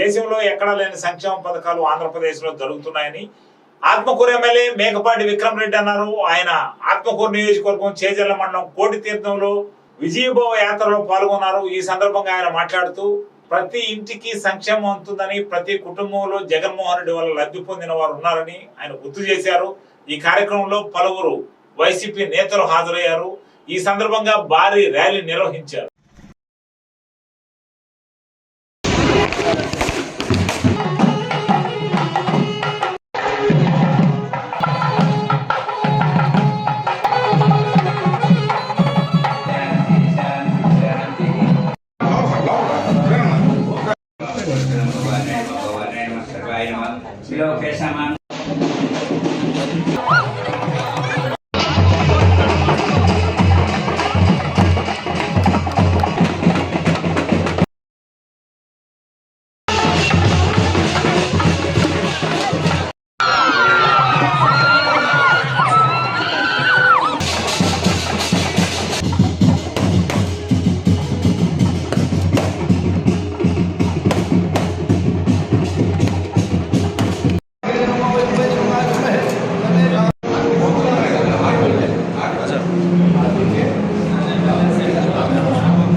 దేశంలో ఎక్కడా లేని సంక్షేమ పథకాలు ఆంధ్రప్రదేశ్లో జరుగుతున్నాయని ఆత్మకూరు ఎమ్మెల్యే మేకపాటి విక్రమ్ రెడ్డి అన్నారు. ఆయన ఆత్మకూరు నియోజకవర్గం చేజల్ల మండలం కోటి తీర్థంలో విజయభవ యాత్రలో పాల్గొన్నారు. ఈ సందర్భంగా ఆయన మాట్లాడుతూ ప్రతి ఇంటికి సంక్షేమం అందుతుందని ప్రతి కుటుంబంలో జగన్మోహన్ రెడ్డి వల్ల లబ్ధి పొందిన వారు ఉన్నారని ఆయన గుర్తు చేశారు. ఈ కార్యక్రమంలో పలువురు వైసీపీ నేతలు హాజరయ్యారు. ఈ సందర్భంగా భారీ ర్యాలీ నిర్వహించారు. లోకేశమా